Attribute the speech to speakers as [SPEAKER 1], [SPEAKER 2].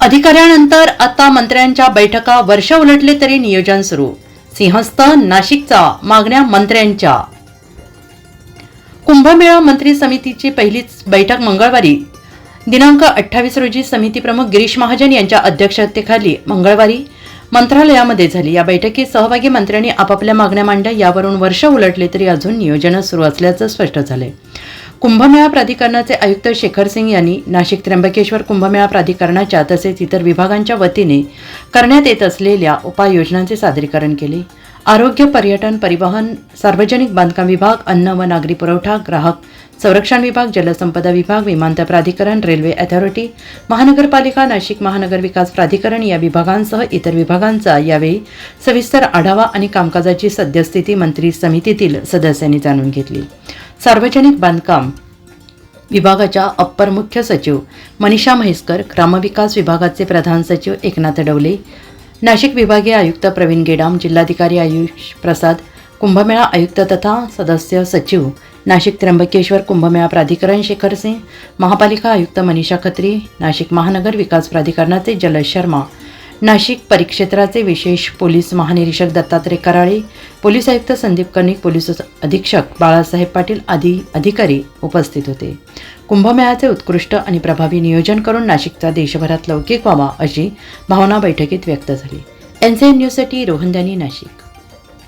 [SPEAKER 1] अधिकाऱ्यानंतर आता मंत्र्यांच्या बैठका वर्ष उलटले तरी नियोजन सुरू. सिंहस्थ नाशिकचा मागण्या मंत्र्यांच्या. कुंभमेळा मंत्री समितीची पहिलीच बैठक मंगळवारी. दिनांक अठ्ठावीस रोजी समिती प्रमुख गिरीश महाजन यांच्या अध्यक्षतेखाली मंगळवारी मंत्रालयामध्ये झाली. या बैठकीत सहभागी मंत्र्यांनी आपापल्या मागण्या मांडल्या. यावरून वर्ष उलटले तरी अजून नियोजन सुरू असल्याचं स्पष्ट झालंय. कुंभमेळा प्राधिकरणाचे आयुक्त शेखर सिंग यांनी नाशिक त्र्यंबकेश्वर कुंभमेळा प्राधिकरणाच्या तसेच इतर विभागांच्या वतीने करण्यात येत असलेल्या उपाययोजनांचे सादरीकरण केले. आरोग्य पर्यटन परिवहन सार्वजनिक बांधकाम विभाग अन्न व नागरी पुरवठा ग्राहक संरक्षण विभाग जलसंपदा विभाग विमानतळ प्राधिकरण रेल्वे अथॉरिटी महानगरपालिका नाशिक महानगर विकास प्राधिकरण या विभागांसह इतर विभागांचा यावेळी सविस्तर आढावा आणि कामकाजाची सद्यस्थिती मंत्री समितीतील सदस्यांनी जाणून घेतली. सार्वजनिक बांधकाम विभागाच्या अप्पर मुख्य सचिव मनीषा म्हैसकर ग्रामविकास विभागाचे प्रधान सचिव एकनाथ डवले नाशिक विभागीय आयुक्त प्रवीण गेडाम जिल्हाधिकारी आयुष प्रसाद कुंभमेळा आयुक्त तथा सदस्य सचिव नाशिक त्र्यंबकेश्वर कुंभमेळा प्राधिकरण शेखर सिंग महापालिका आयुक्त मनीषा खत्री नाशिक महानगर विकास प्राधिकरणाचे जलज शर्मा नाशिक परिक्षेत्राचे विशेष पोलीस महानिरीक्षक दत्तात्रय कराळे पोलीस आयुक्त संदीप कर्णिक पोलीस अधीक्षक बाळासाहेब पाटील आदी अधिकारी उपस्थित होते. कुंभमेळ्याचे उत्कृष्ट आणि प्रभावी नियोजन करून नाशिकचा देशभरात लौकिक व्हावा अशी भावना बैठकीत व्यक्त झाली. एन न्यूजसाठी रोहनदानी नाशिक.